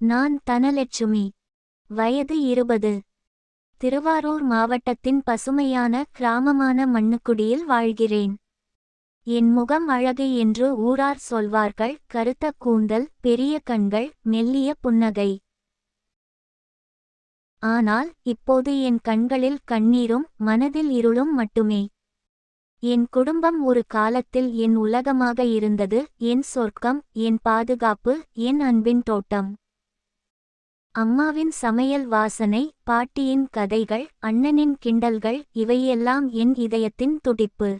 நான் தனலட்சுமி. வயது இருபது. திருவாரூர் மாவட்டத்தின் பசுமையான கிராமமான மண்ணுக்குடியில் வாழ்கிறேன். என் முகம் அழகு என்று ஊரார் சொல்வார்கள் கருத்த கூந்தல் பெரிய கண்கள் மெல்லிய புன்னகை. ஆனால் இப்போது என் கண்களில் கண்ணீரும் மனதில் இருளும் மட்டுமே. என் குடும்பம் ஒரு காலத்தில் என் உலகமாக இருந்தது என் சொர்க்கம் என் பாதுகாப்பு என் அன்பின் தோட்டம். அம்மாவின் சமையல் வாசனை பாட்டியின் கதைகள் அண்ணனின் கிண்டல்கள் இவையெல்லாம் என் இதயத்தின் துடிப்பு.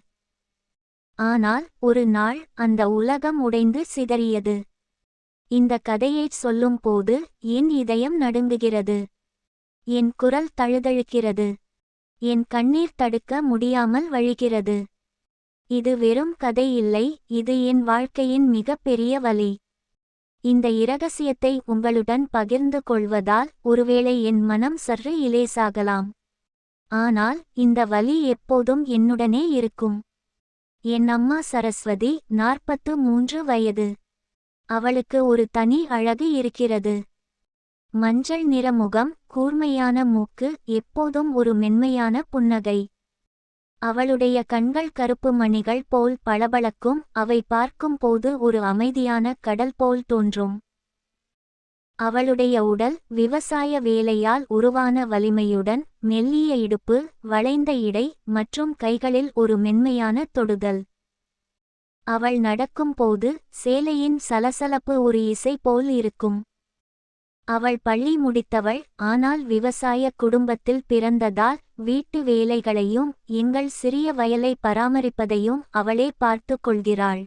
ஆனால் ஒரு நாள் அந்த உலகம் உடைந்து சிதறியது. இந்த கதையைச் சொல்லும் போது என் இதயம் நடுங்குகிறது. என் குரல் தழுதழுக்கிறது. என் கண்ணீர் தடுக்க முடியாமல் வழிகிறது. இது வெறும் கதை இல்லை இது என் வாழ்க்கையின் மிகப்பெரிய வலி இந்த இரகசியத்தை உங்களுடன் பகிர்ந்து கொள்வதால் ஒருவேளை என் மனம் சற்று இலேசாகலாம். ஆனால் இந்த வலி எப்போதும் என்னுடனே இருக்கும். என் அம்மா சரஸ்வதி நாற்பத்து மூன்று வயது. அவளுக்கு ஒரு தனி அழகு இருக்கிறது. மஞ்சள் நிற முகம் கூர்மையான மூக்கு எப்போதும் ஒரு மென்மையான புன்னகை. அவளுடைய கண்கள் கருப்பு மணிகள் போல் பளபளக்கும் அவை பார்க்கும் போது ஒரு அமைதியான கடல் போல் தோன்றும். அவளுடைய உடல் விவசாய வேலையால் உருவான வலிமையுடன் மெல்லிய இடுப்பு வளைந்த இடை மற்றும் கைகளில் ஒரு மென்மையான தொடுதல். அவள் நடக்கும் போது சேலையின் சலசலப்பு ஒரு இசை போல் இருக்கும். அவள் பள்ளி முடித்தவள் ஆனால் விவசாய குடும்பத்தில் பிறந்ததால் வீட்டு வேலைகளையும் எங்கள் சிறிய வயலை பராமரிப்பதையும் அவளே பார்த்து கொள்கிறாள்.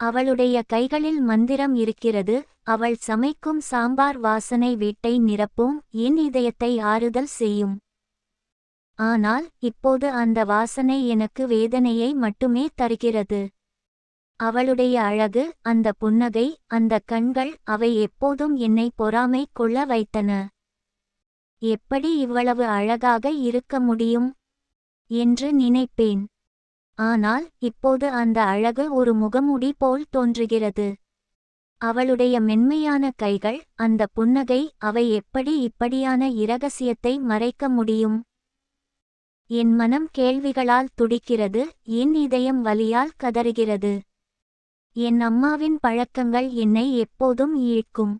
அவளுடைய கைகளில் மந்திரம் இருக்கிறது அவள் சமைக்கும் சாம்பார் வாசனை வீட்டை நிரப்பும் என் இதயத்தை ஆறுதல் செய்யும். ஆனால் இப்போது அந்த வாசனை எனக்கு வேதனையை மட்டுமே தருகிறது. அவளுடைய அழகு அந்த புன்னகை அந்த கண்கள் அவை எப்போதும் என்னை பொறாமை கொள்ள வைத்தன. எப்படி இவ்வளவு அழகாக இருக்க முடியும்? என்று நினைப்பேன். ஆனால் இப்போது அந்த அழகு ஒரு முகமுடி போல் தோன்றுகிறது. அவளுடைய மென்மையான கைகள் அந்த புன்னகை அவை எப்படி இப்படியான இரகசியத்தை மறைக்க முடியும்? என் மனம் கேள்விகளால் துடிக்கிறது என் இதயம் வலியால் கதறுகிறது. என் அம்மாவின் பழக்கங்கள் என்னை எப்போதும் ஈழ்க்கும்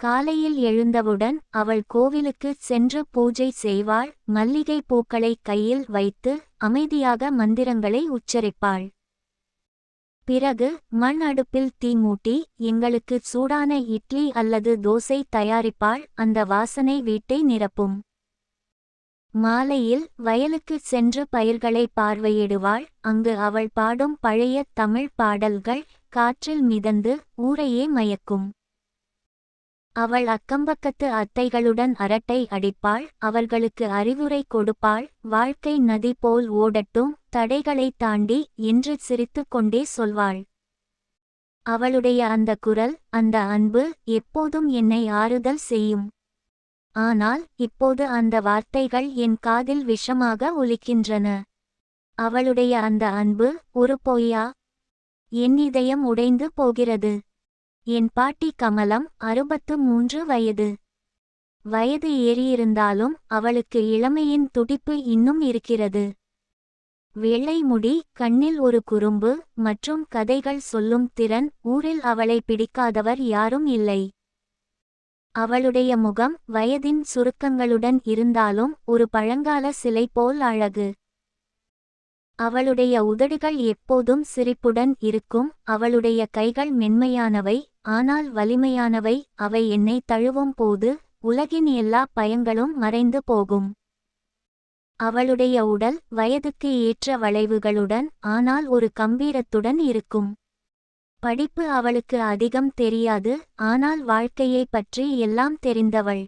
காலையில் எழுந்தவுடன் அவள் கோவிலுக்கு சென்று பூஜை செய்வாள் மல்லிகை பூக்களை கையில் வைத்து அமைதியாக மந்திரங்களை உச்சரிப்பாள். பிறகு மண் அடுப்பில் தீ மூட்டி எங்களுக்கு சூடான இட்லி அல்லது தோசை தயாரிப்பாள் அந்த வாசனை வீட்டை நிரப்பும். மாலையில் வயலுக்கு சென்று பயிர்களை பார்வையிடுவாள். அங்கு அவள் பாடும் பழைய தமிழ் பாடல்கள் காற்றில் மிதந்து ஊரையே மயக்கும். அவள் அக்கம்பக்கத்து அத்தைகளுடன் அரட்டை அடிப்பாள். அவர்களுக்கு அறிவுரை கொடுப்பாள். வாழ்க்கை நதி போல் ஓடட்டும் தடைகளைத் தாண்டி என்று சிரித்து கொண்டே சொல்வாள். அவளுடைய அந்த குரல் அந்த அன்பு எப்போதும் என்னை ஆறுதல் செய்யும். ஆனால் இப்போது அந்த வார்த்தைகள் என் காதில் விஷமாக ஒலிக்கின்றன. அவளுடைய அந்த அன்பு ஒரு பொய்யா? என் இதயம் உடைந்து போகிறது. என் பாட்டி கமலம் அறுபத்து மூன்று வயது. வயது ஏறியிருந்தாலும் அவளுக்கு இளமையின் துடிப்பு இன்னும் இருக்கிறது. வெள்ளை முடி கண்ணில் ஒரு குறும்பு மற்றும் கதைகள் சொல்லும் திறன் ஊரில் அவளை பிடிக்காதவர் யாரும் இல்லை. அவளுடைய முகம் வயதின் சுருக்கங்களுடன் இருந்தாலும் ஒரு பழங்கால சிலை போல் அழகு. அவளுடைய உதடுகள் எப்போதும் சிரிப்புடன் இருக்கும் அவளுடைய கைகள் மென்மையானவை ஆனால் வலிமையானவை அவை என்னை தழுவும் போது உலகின் எல்லா பயங்களும் மறைந்து போகும். அவளுடைய உடல் வயதுக்கு ஏற்ற வளைவுகளுடன் ஆனால் ஒரு கம்பீரத்துடன் இருக்கும். படிப்பு அவளுக்கு அதிகம் தெரியாது ஆனால் வாழ்க்கையை பற்றி எல்லாம் தெரிந்தவள்.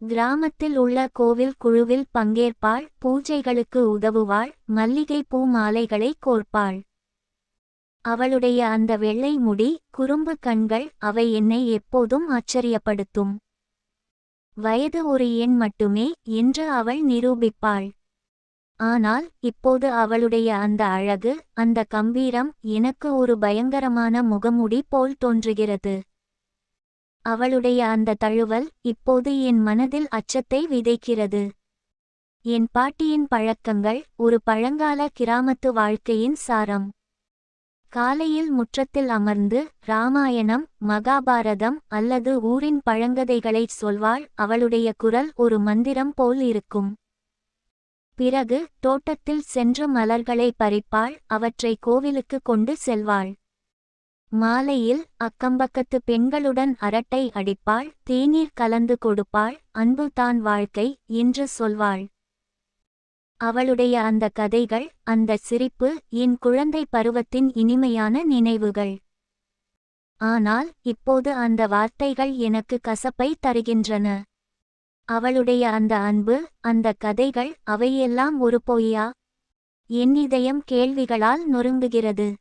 கிராமத்தில் உள்ள கோவில் குழுவில் பங்கேற்பாள் பூஜைகளுக்கு உதவுவாள் மல்லிகை பூ மாலைகளை கோர்ப்பாள். அவளுடைய அந்த வெள்ளை முடி குறும்பு கண்கள் அவை என்னை எப்போதும் ஆச்சரியப்படுத்தும். வயது ஒரு எண் மட்டுமே என்று அவள் நிரூபிப்பாள். ஆனால் இப்போது அவளுடைய அந்த அழகு அந்த கம்பீரம் எனக்கு ஒரு பயங்கரமான முகமுடி போல் தோன்றுகிறது. அவளுடைய அந்த தழுவல் இப்போது என் மனதில் அச்சத்தை விதைக்கிறது. என் பாட்டியின் பழக்கங்கள் ஒரு பழங்கால கிராமத்து வாழ்க்கையின் சாரம். காலையில் முற்றத்தில் அமர்ந்து ராமாயணம் மகாபாரதம் அல்லது ஊரின் பழங்கதைகளைச் சொல்வாள் அவளுடைய குரல் ஒரு மந்திரம் போல் இருக்கும். பிறகு தோட்டத்தில் சென்று மலர்களை பறிப்பாள் அவற்றை கோவிலுக்கு கொண்டு செல்வாள். மாலையில் அக்கம்பக்கத்து பெண்களுடன் அரட்டை அடிப்பாள் தேநீர் கலந்து கொடுப்பாள் அன்பு தான் வாழ்க்கை என்று சொல்வாள். அவளுடைய அந்த கதைகள் அந்த சிரிப்பு என் குழந்தை பருவத்தின் இனிமையான நினைவுகள். ஆனால் இப்போது அந்த வார்த்தைகள் எனக்கு கசப்பை தருகின்றன. அவளுடைய அந்த அன்பு அந்த கதைகள் அவையெல்லாம் ஒரு பொய்யா? என் இதயம் கேள்விகளால் நொறுங்குகிறது.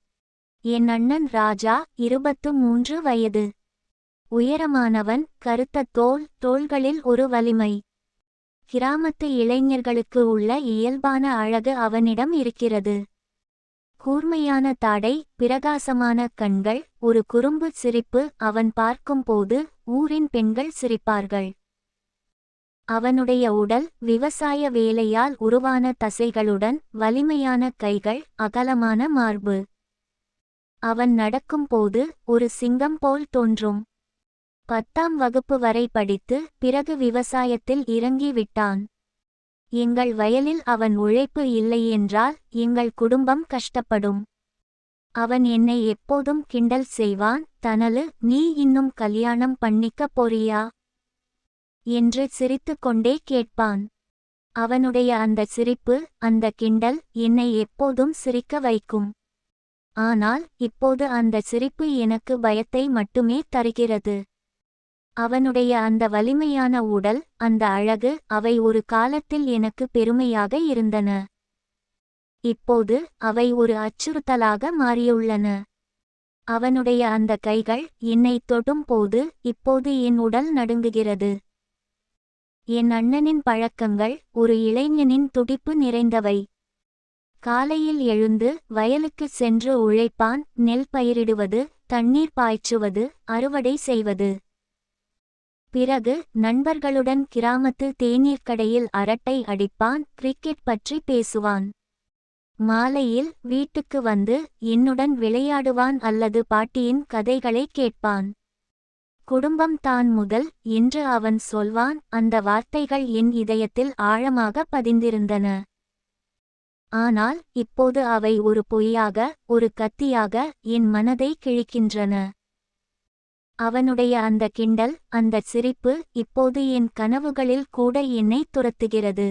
என் அண்ணன் ராஜா இருபத்து மூன்று வயது. உயரமானவன் கருத்த தோல் தோள்களில் ஒரு வலிமை. கிராமத்து இளைஞர்களுக்கு உள்ள இயல்பான அழகு அவனிடம் இருக்கிறது. கூர்மையான தாடை பிரகாசமான கண்கள் ஒரு குறும்பு சிரிப்பு அவன் பார்க்கும்போது ஊரின் பெண்கள் சிரிப்பார்கள். அவனுடைய உடல் விவசாய வேலையால் உருவான தசைகளுடன் வலிமையான கைகள் அகலமான மார்பு. அவன் நடக்கும்போது ஒரு சிங்கம் போல் தோன்றும். பத்தாம் வகுப்பு வரை படித்து பிறகு விவசாயத்தில் இறங்கி விட்டான். எங்கள் வயலில் அவன் உழைப்பு இல்லை என்றால் எங்கள் குடும்பம் கஷ்டப்படும். அவன் என்னை எப்போதும் கிண்டல் செய்வான் தனலு நீ இன்னும் கல்யாணம் பண்ணிக்க போறியா? என்று சிரித்துக்கொண்டே கேட்பான். அவனுடைய அந்த சிரிப்பு அந்த கிண்டல் என்னை எப்போதும் சிரிக்க வைக்கும். ஆனால் இப்போது அந்த சிரிப்பு எனக்கு பயத்தை மட்டுமே தருகிறது. அவனுடைய அந்த வலிமையான உடல் அந்த அழகு அவை ஒரு காலத்தில் எனக்கு பெருமையாக இருந்தன. இப்போது அவை ஒரு அச்சுறுத்தலாக மாறியுள்ளன. அவனுடைய அந்த கைகள் என்னை தொடும் போது இப்போது என் உடல் நடுங்குகிறது. என் அண்ணனின் பழக்கங்கள் ஒரு இளைஞனின் துடிப்பு நிறைந்தவை. காலையில் எழுந்து வயலுக்குச் சென்று உழைப்பான் நெல் பயிரிடுவது தண்ணீர் பாய்ச்சுவது அறுவடை செய்வது. பிறகு நண்பர்களுடன் கிராமத்து தேநீர் கடையில் அரட்டை அடிப்பான் கிரிக்கெட் பற்றி பேசுவான். மாலையில் வீட்டுக்கு வந்து என்னுடன் விளையாடுவான் அல்லது பாட்டியின் கதைகளை கேட்பான். குடும்பம் தான் முதல் என்று அவன் சொல்வான். அந்த வார்த்தைகள் என் இதயத்தில் ஆழமாக பதிந்திருந்தன. ஆனால் இப்போது அவை ஒரு பொய்யாக ஒரு கத்தியாக என் மனதை கிழிக்கின்றன. அவனுடைய அந்த கிண்டல் அந்த சிரிப்பு இப்போது என் கனவுகளில் கூட என்னை துரத்துகிறது.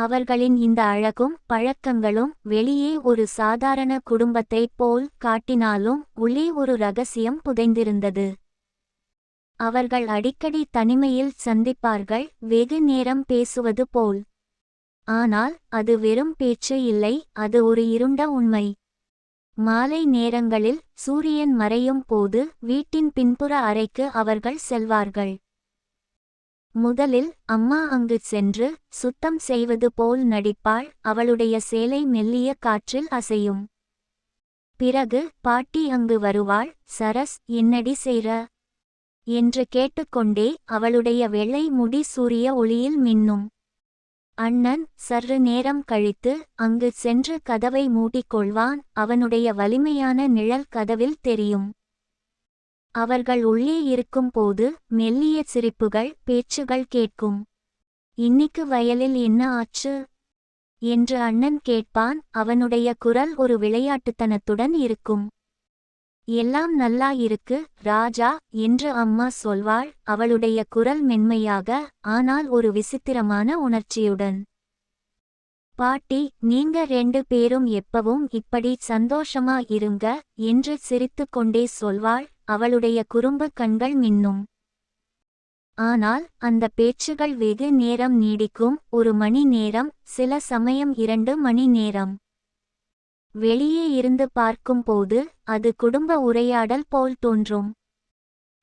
அவர்களின் இந்த அழகும் பழக்கங்களும் வெளியே ஒரு சாதாரண குடும்பத்தைப் போல் காட்டினாலும் உள்ளே ஒரு ரகசியம் புதைந்திருந்தது. அவர்கள் அடிக்கடி தனிமையில் சந்திப்பார்கள் வெகு நேரம் பேசுவது போல். ஆனால் அது வெறும் பேச்சு இல்லை அது ஒரு இருண்ட உண்மை. மாலை நேரங்களில் சூரியன் மறையும் போது வீட்டின் பின்புற அறைக்கு அவர்கள் செல்வார்கள். முதலில் அம்மா அங்கு சென்று சுத்தம் செய்வது போல் நடிப்பாள் அவளுடைய சேலை மெல்லிய காற்றில் அசையும். பிறகு பாட்டி அங்கு வருவாள் சரஸ் என்னடி செய்ற என்று கேட்டுக்கொண்டே அவளுடைய வெள்ளை முடி சூரிய ஒளியில் மின்னும். அண்ணன் சற்று நேரம் கழித்து அங்கு சென்று கதவை மூடிக்கொள்வான் அவனுடைய வலிமையான நிழல் கதவில் தெரியும். அவர்கள் உள்ளே இருக்கும்போது மெல்லிய சிரிப்புகள் பேச்சுகள் கேட்கும். இன்னிக்கு வயலில் என்ன ஆச்சு? என்று அண்ணன் கேட்பான். அவனுடைய குரல் ஒரு விளையாட்டுத்தனத்துடன் இருக்கும். எல்லாம் நல்லா இருக்கு ராஜா என்று அம்மா சொல்வாள். அவளுடைய குரல் மென்மையாக ஆனால் ஒரு விசித்திரமான உணர்ச்சியுடன். பாட்டி நீங்க ரெண்டு பேரும் எப்பவும் இப்படி சந்தோஷமா இருங்க என்று சிரித்துக்கொண்டே சொல்வாள். அவளுடைய குறும்பு கண்கள் மின்னும். ஆனால் அந்த பேச்சுகள் வெகு நேரம் நீடிக்கும். ஒரு மணி நேரம் சில சமயம் இரண்டு மணி நேரம். வெளியே இருந்து பார்க்கும்போது அது குடும்ப உரையாடல் போல் தோன்றும்.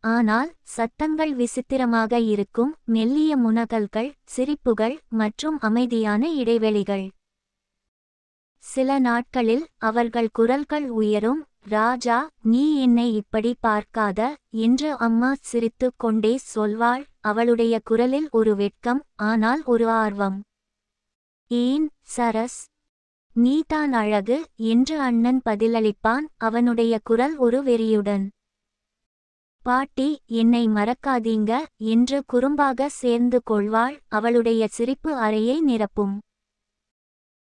ஆனால் சத்தங்கள் விசித்திரமாக இருக்கும். மெல்லிய முனகல்கள் சிரிப்புகள் மற்றும் அமைதியான இடைவெளிகள். சில நாட்களில் அவர்கள் குரல்கள் உயரும். ராஜா நீ என்னை இப்படி பார்க்காத? என்று அம்மா சிரித்துக் கொண்டே சொல்வாள். அவளுடைய குரலில் ஒரு வெட்கம் ஆனால் ஒரு ஆர்வம். ஏன் சரஸ்? நீதான் அழகு என்று அண்ணன் பதிலளிப்பான். அவனுடைய குரல் ஒரு வெறியுடன். பாட்டி என்னை மறக்காதீங்க என்று குறும்பாக சேர்ந்து கொள்வாள். அவளுடைய சிரிப்பு அறையை நிரப்பும்.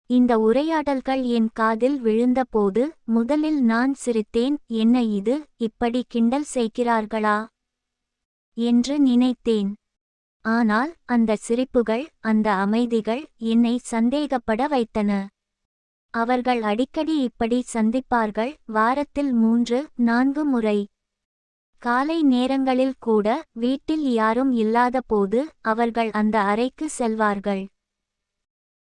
இந்த உரையாடல்கள் என் காதில் விழுந்தபோது முதலில் நான் சிரித்தேன் என்ன இது? இப்படி கிண்டல் செய்கிறார்களா என்று நினைத்தேன். ஆனால் அந்த சிரிப்புகள் அந்த அமைதிகள் என்னை சந்தேகப்பட வைத்தன. அவர்கள் அடிக்கடி இப்படி சந்திப்பார்கள். வாரத்தில் மூன்று நான்கு முறை. காலை நேரங்களில் கூட வீட்டில் யாரும் இல்லாதபோது அவர்கள் அந்த அறைக்கு செல்வார்கள்.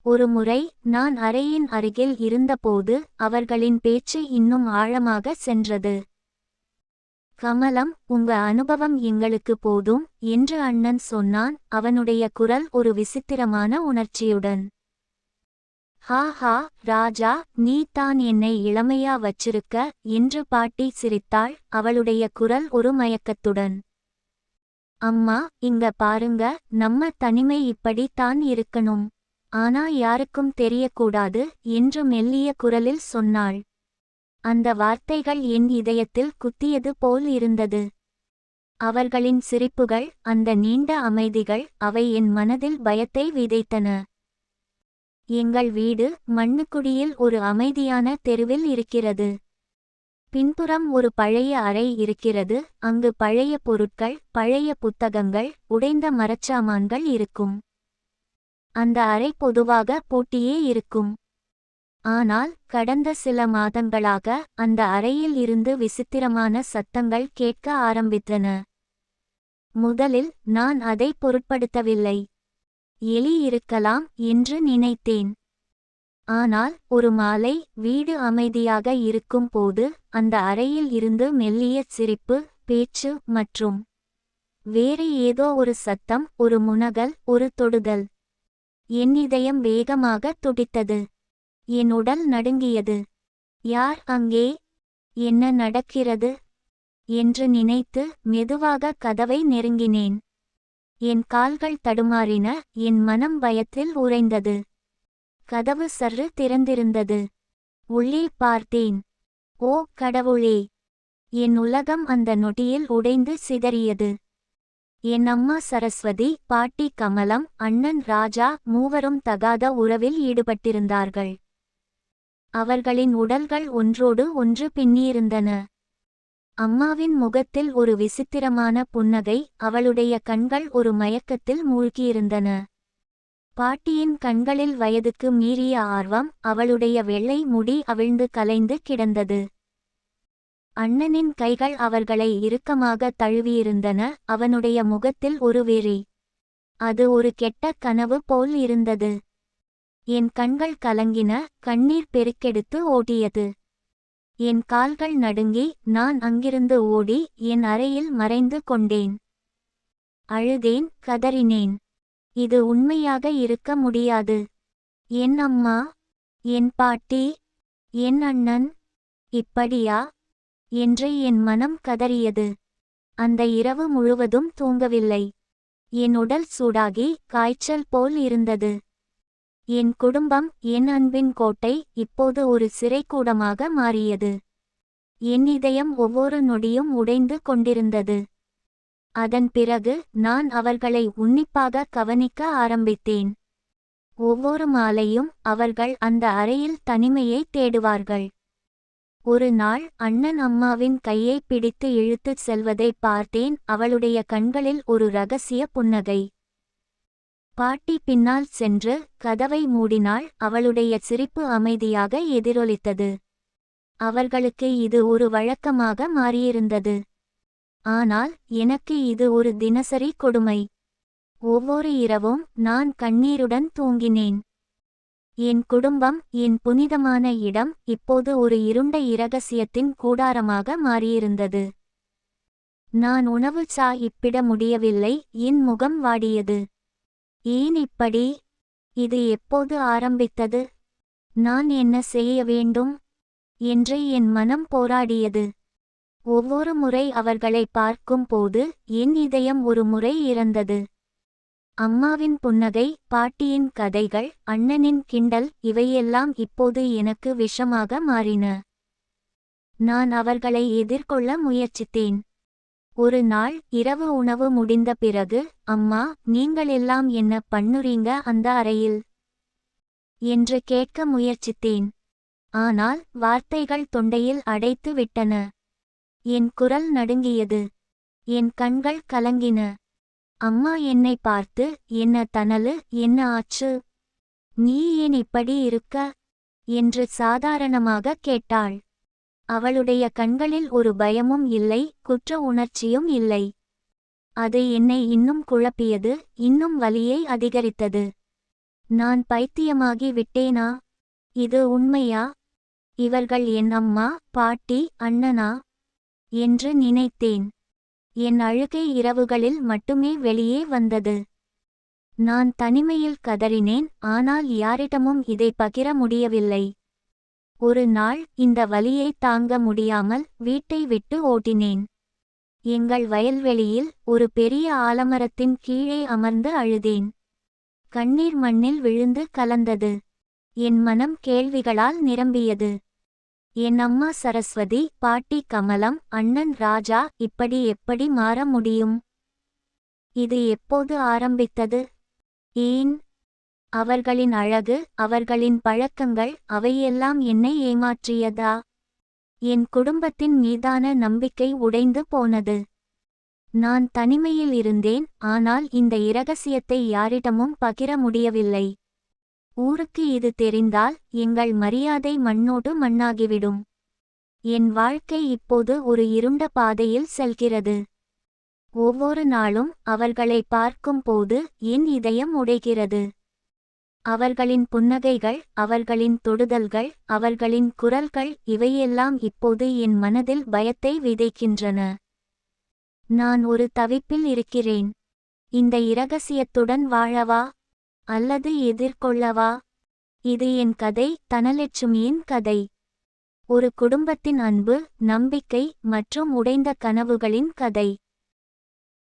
ஒருமுறை நான் அறையின் அருகில் இருந்தபோது அவர்களின் பேச்சு இன்னும் ஆழமாக சென்றது. கமலம் உங்க அனுபவம் எங்களுக்கு போதும் என்று அண்ணன் சொன்னான் அவனுடைய குரல் ஒரு விசித்திரமான உணர்ச்சியுடன். ஹா ஹா ராஜா நீ தான் என்னை இளமையா வச்சிருக்க என்று பாட்டி சிரித்தாள் அவளுடைய குரல் ஒரு மயக்கத்துடன். அம்மா இங்க பாருங்க நம்ம தனிமை இப்படி தான் இருக்கணும். ஆனா யாருக்கும் தெரியக்கூடாது என்று மெல்லிய குரலில் சொன்னாள். அந்த வார்த்தைகள் என் இதயத்தில் குத்தியது போல் இருந்தது. அவர்களின் சிரிப்புகள் அந்த நீண்ட அமைதிகள் அவை என் மனதில் பயத்தை விதைத்தன. எங்கள் வீடு மண்ணுக்குடியில் ஒரு அமைதியான தெருவில் இருக்கிறது. பின்புறம் ஒரு பழைய அறை இருக்கிறது. அங்கு பழைய பொருட்கள் பழைய புத்தகங்கள் உடைந்த மரச்சாமான்கள் இருக்கும். அந்த அறை பொதுவாக பூட்டியே இருக்கும். ஆனால் கடந்த சில மாதங்களாக அந்த அறையில் இருந்து விசித்திரமான சத்தங்கள் கேட்க ஆரம்பித்தன. முதலில் நான் அதை பொருட்படுத்தவில்லை. எலி இருக்கலாம் என்று நினைத்தேன். ஆனால் ஒரு மாலை வீடு அமைதியாக இருக்கும் போது அந்த அறையில் இருந்து மெல்லிய சிரிப்பு பேச்சு மற்றும் வேறு ஏதோ ஒரு சத்தம் ஒரு முனகல் ஒரு தொடுதல். என் இதயம் வேகமாக துடித்தது. என் உடல் நடுங்கியது. யார் அங்கே? என்ன நடக்கிறது? என்று நினைத்து மெதுவாக கதவை நெருங்கினேன். என் கால்கள் தடுமாறின. என் மனம் பயத்தில் உறைந்தது. கதவு சற்று திறந்திருந்தது. உள்ளே பார்த்தேன். ஓ கடவுளே! என் உலகம் அந்த நொடியில் உடைந்து சிதறியது. என் அம்மா சரஸ்வதி பாட்டி கமலம் அண்ணன் ராஜா மூவரும் தகாத உறவில் ஈடுபட்டிருந்தார்கள். அவர்களின் உடல்கள் ஒன்றோடு ஒன்று பின்னியிருந்தன. அம்மாவின் முகத்தில் ஒரு விசித்திரமான புன்னகை அவளுடைய கண்கள் ஒரு மயக்கத்தில் மூழ்கியிருந்தன. பாட்டியின் கண்களில் வயதுக்கு மீறிய ஆர்வம் அவளுடைய வெள்ளை முடி அவிழ்ந்து கலைந்து கிடந்தது. அண்ணனின் கைகள் அவர்களை இறுக்கமாக தழுவியிருந்தன அவனுடைய முகத்தில் ஒரு வெறி. அது ஒரு கெட்ட கனவு போல் இருந்தது. என் கண்கள் கலங்கின கண்ணீர் பெருக்கெடுத்து ஓடியது. என் கால்கள் நடுங்கி நான் அங்கிருந்து ஓடி என் அறையில் மறைந்து கொண்டேன். அழுதேன் கதறினேன். இது உண்மையாக இருக்க முடியாது. என் அம்மா என் பாட்டி என் அண்ணன் இப்படியா? என்று என் மனம் கதறியது. அந்த இரவு முழுவதும் தூங்கவில்லை. என் உடல் சூடாகி காய்ச்சல் போல் இருந்தது. என் குடும்பம் என் அன்பின் கோட்டை இப்போது ஒரு சிறைக்கூடமாக மாறியது. என் இதயம் ஒவ்வொரு நொடியும் உடைந்து கொண்டிருந்தது. அதன் பிறகு நான் அவர்களை உன்னிப்பாக கவனிக்க ஆரம்பித்தேன். ஒவ்வொரு மாலையும் அவர்கள் அந்த அறையில் தனிமையை தேடுவார்கள். ஒரு நாள் அண்ணன் அம்மாவின் கையை பிடித்து இழுத்துச் செல்வதை பார்த்தேன். அவளுடைய கண்களில் ஒரு ரகசிய புன்னகை. பாட்டி பின்னால் சென்று கதவை மூடினாள். அவளுடைய சிரிப்பு அமைதியாக எதிரொலித்தது. அவர்களுக்கு இது ஒரு வழக்கமாக மாறியிருந்தது. ஆனால் எனக்கு இது ஒரு தினசரி கொடுமை. ஒவ்வொரு இரவும் நான் கண்ணீருடன் தூங்கினேன். என் குடும்பம் என் புனிதமான இடம் இப்போது ஒரு இருண்ட இரகசியத்தின் கூடாரமாக மாறியிருந்தது. நான் உணவு சா இப்பிட முடியவில்லை என் முகம் வாடியது. ஏன் இப்படி? இது எப்போது ஆரம்பித்தது? நான் என்ன செய்ய வேண்டும்? என்று என் மனம் போராடியது. ஒவ்வொரு முறை அவர்களை பார்க்கும்போது என் இதயம் ஒரு முறை இறந்தது. அம்மாவின் புன்னகை பாட்டியின் கதைகள் அண்ணனின் கிண்டல் இவையெல்லாம் இப்போது எனக்கு விஷமாக மாறின. நான் அவர்களை எதிர்கொள்ள முயற்சித்தேன். ஒரு நாள் இரவு உணவு முடிந்த பிறகு அம்மா நீங்களெல்லாம் என்ன பண்ணுறீங்க அந்த அறையில் என்று கேட்க முயற்சித்தேன். ஆனால் வார்த்தைகள் தொண்டையில் அடைத்து விட்டன. என் குரல் நடுங்கியது. என் கண்கள் கலங்கின. அம்மா என்னை பார்த்து என்ன தனலு என்ன ஆச்சு? நீ ஏன் இப்படி இருக்க? என்று சாதாரணமாக கேட்டாள். அவளுடைய கண்களில் ஒரு பயமும் இல்லை குற்ற உணர்ச்சியும் இல்லை. அது என்னை இன்னும் குழப்பியது இன்னும் வலியை அதிகரித்தது. நான் பைத்தியமாகி விட்டேனா? இது உண்மையா? இவர்கள் என் அம்மா பாட்டி அண்ணனா? என்று நினைத்தேன். என் அழுகை இரவுகளில் மட்டுமே வெளியே வந்தது. நான் தனிமையில் கதறினேன் ஆனால் யாரிடமும் இதை பகிர முடியவில்லை. ஒரு நாள் இந்த வலியை தாங்க முடியாமல் வீட்டை விட்டு ஓட்டினேன் எங்கள் வயல்வெளியில் ஒரு பெரிய ஆலமரத்தின் கீழே அமர்ந்து அழுதேன். கண்ணீர் மண்ணில் விழுந்து கலந்தது. என் மனம் கேள்விகளால் நிரம்பியது. என் அம்மா சரஸ்வதி பாட்டி கமலம் அண்ணன் ராஜா இப்படி எப்படி மாற முடியும்? இது எப்போது ஆரம்பித்தது? ஏன்? அவர்களின் அழகு அவர்களின் பழக்கங்கள் அவையெல்லாம் என்னை ஏமாற்றியதா? என் குடும்பத்தின் மீதான நம்பிக்கை உடைந்து போனது. நான் தனிமையில் இருந்தேன் ஆனால் இந்த இரகசியத்தை யாரிடமும் பகிர முடியவில்லை. ஊருக்கு இது தெரிந்தால் எங்கள் மரியாதை மண்ணோடு மண்ணாகிவிடும். என் வாழ்க்கை இப்போது ஒரு இருண்ட பாதையில் செல்கிறது. ஒவ்வொரு நாளும் அவர்களை பார்க்கும்போது என் இதயம் உடைகிறது. அவர்களின் புன்னகைகள் அவர்களின் தொடுதல்கள் அவர்களின் குரல்கள் இவையெல்லாம் இப்போது என் மனதில் பயத்தை விதைக்கின்றன. நான் ஒரு தவிப்பில் இருக்கிறேன். இந்த இரகசியத்துடன் வாழவா? அல்லது எதிர்கொள்ளவா? இது என் கதை தனலட்சுமியின் கதை. ஒரு குடும்பத்தின் அன்பு நம்பிக்கை மற்றும் உடைந்த கனவுகளின் கதை.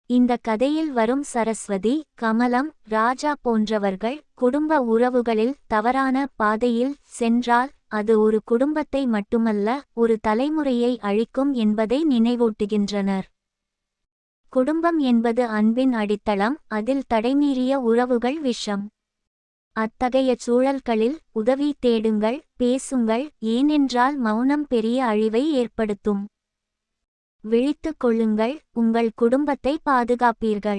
இந்த கதையில் வரும் சரஸ்வதி கமலம் ராஜா போன்றவர்கள் குடும்ப உறவுகளில் தவறான பாதையில் சென்றால் அது ஒரு குடும்பத்தை மட்டுமல்ல ஒரு தலைமுறையை அழிக்கும் என்பதை நினைவூட்டுகின்றனர். குடும்பம் என்பது அன்பின் அடித்தளம் அதில் தடைமீறிய உறவுகள் விஷம். அத்தகைய சூழல்களில் உதவி தேடுங்கள் பேசுங்கள் ஏனென்றால் மௌனம் பெரிய அழிவை ஏற்படுத்தும். விழித்துக் கொள்ளுங்கள் உங்கள் குடும்பத்தை பாதுகாப்பீர்கள்.